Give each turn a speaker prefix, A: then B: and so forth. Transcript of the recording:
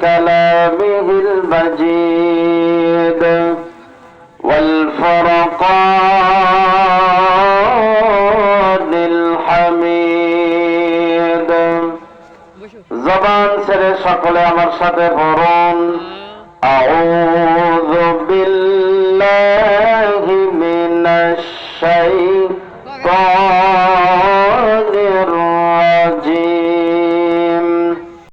A: بكلامه المجيد والفرقان الحميد زبان سر شقل عمر شتفرون أعوذ بالله من الشيطان